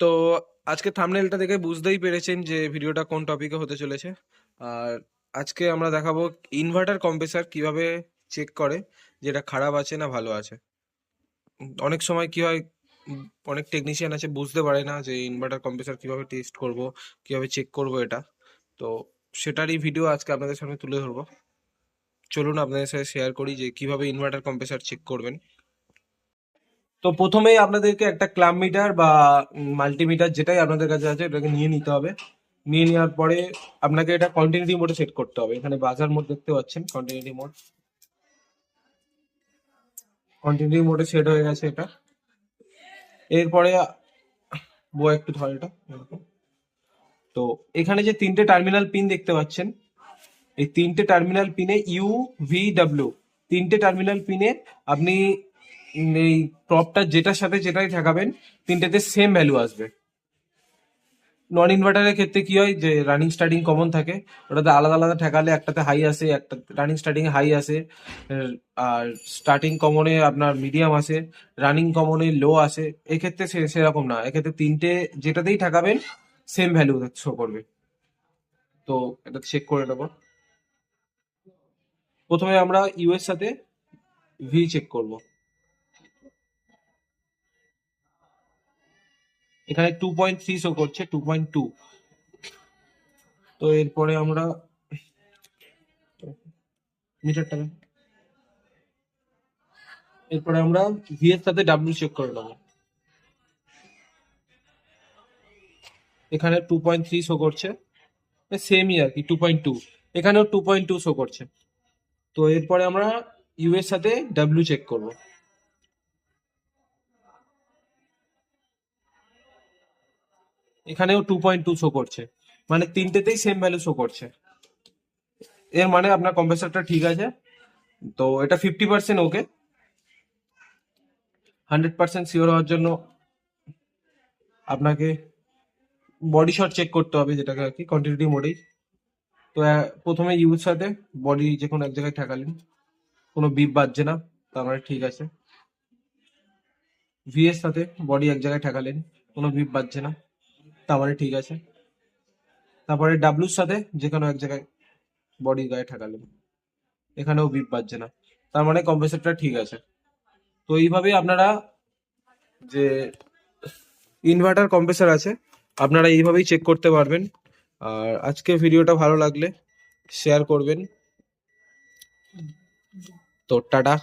তো আজকে থামনেলটা দেখে বুঝতেই পেরেছেন যে ভিডিওটা কোন টপিকে হতে চলেছে। আর আজকে আমরা দেখাবো ইনভার্টার কম্প্রেসার কীভাবে চেক করে, যেটা খারাপ আছে না ভালো আছে। অনেক সময় কি হয়, অনেক টেকনিশিয়ান আছে, বুঝতে পারে না যে ইনভার্টার কম্প্রেসার কীভাবে টেস্ট করব, কীভাবে চেক করব এটা। তো সেটারই ভিডিও আজকে আপনাদের সামনে তুলে ধরবো। চলুন আপনাদের সাথে শেয়ার করি যে কীভাবে ইনভার্টার কম্প্রেসার চেক করবেন। তো প্রথমেই আপনাদেরকে একটা ক্লাব মিটার বা মাল্টিমিটার যেটাই আপনাদের কাছে আছে, এটাকে নিয়ে নিতে হবে। নিয়ে নেওয়ার পরে আপনাকে এটা কন্টিনিউটি মোডে সেট করতে হবে। এখানে বাজার মোড দেখতে পাচ্ছেন কন্টিনিউটি মোড কন্টিনিউটি মোডে সেট হয়ে গেছে এটা। এরপরে বো একটু ধর এটা তো এখানে যে তিনটে টার্মিনাল পিন দেখতে পাচ্ছেন, এই তিনটে টার্মিনাল পিনে ইউ ভি ডাব্লিউ তিনটে টার্মিনাল পিনে আপনি এই প্রপটা যেটার সাথে যেটাই ঠেকাবেন, তিনটেতে সেম ভ্যালু আসবে। নন ইনভার্টারের ক্ষেত্রে কি হয় যে রানিং স্টার্টিং কমন থাকে, ওটাতে আলাদা আলাদা ঠেকালে একটাতে হাই আসে, একটা রানিং স্টার্টিং হাই আসে আর স্টার্টিং কমনে আপনার মিডিয়াম আসে রানিং কমনে লো আসে, এক্ষেত্রে সেরকম না। এক্ষেত্রে তিনটে যেটাতেই ঠেকাবেন সেম ভ্যালু শো করবে। তো এটা চেক করে নেব। প্রথমে আমরা ইউ এর সাথে ভি চেক করব। এখানে টু পয়েন্ট থ্রি শো করছে টু পয়েন্ট টু তো এরপরে আমরা এরপরে আমরা ভি এর সাথে ডাব্লিউ চেক করে নেব। এখানে টু পয়েন্ট থ্রি শো করছে সেমই আর কি টু পয়েন্ট টু এখানেও টু পয়েন্ট টু শো করছে। তো এরপরে আমরা ইউ এর সাথে ডাব্লিউ চেক করব। এখানেও টু পয়েন্ট টু শো করছে। মানে তিনটেতেই সেম ভ্যালু শো করছে। এর মানে আপনার কম্প্রেসারটা ঠিক আছে। তো এটা fifty percent okay hundred percent sure হওয়ার জন্য আপনাকে বডি শট চেক করতে হবে, যেটাকে আর কি কন্টিনিউটি মোডেই তো প্রথমে ইউর সাথে বডি যে কোনো এক জায়গায় ঠেকালেন। কোনো বিপ বাজছে না, তার মানে ঠিক আছে। ভি এর সাথে বডি এক জায়গায় ঠেকালেন, কোনো বিপ বাজছে না। তার মানে ঠিক আছে। তারপরে ডাব্লুর সাথে যে কোনো এক জায়গায় বডি গায়ে ঠেকালেন। এখানেও বিপ বাজছে না। তার মানে কম্প্রেসারটা ঠিক আছে। তো এইভাবেই আপনারা যে ইনভার্টার কম্প্রেসার আছে, আপনারা এইভাবেই চেক করতে পারবেন। আর আজকে ভিডিওটা ভালো লাগলে শেয়ার করবেন। তো টাটা।